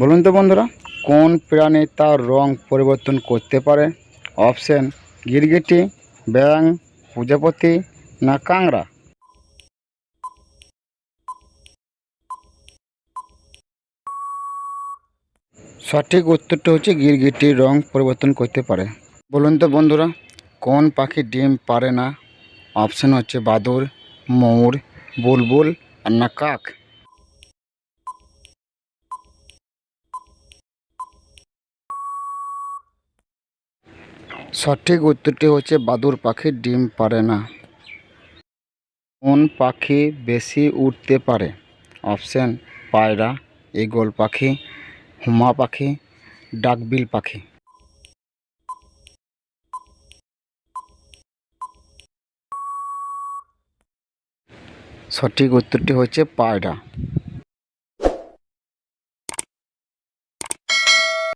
বলুন তো বন্ধুরা, কোন প্রাণী তার রং পরিবর্তন করতে পারে? অপশন, গিরগিটি ব্যাং প্রজাপতি না কাংড়া সঠিক উত্তরটা হচ্ছে গিরগিটির রং পরিবর্তন করতে পারে। বলুন তো বন্ধুরা, কোন পাখি ডিম পারে না? অপশন হচ্ছে বাদুর ময়ূর বুলবুল আর না কাক? সঠিক উত্তরটি হচ্ছে বাদুর পাখি ডিম পারে না। কোন পাখি বেশি উঠতে পারে? অপশন, পায়রা, ঈগল পাখি, হুমা পাখি, ডাকবিল পাখি। সঠিক উত্তরটি হচ্ছে পায়রা।